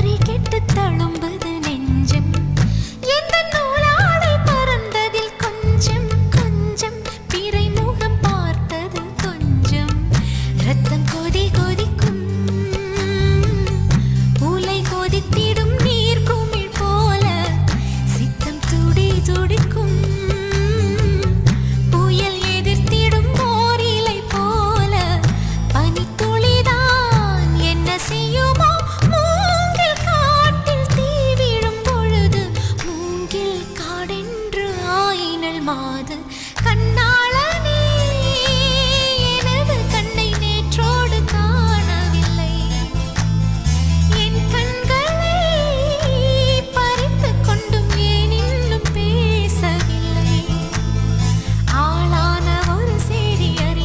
கறி கெட்டு தழும்புது. மாது கண்ணால்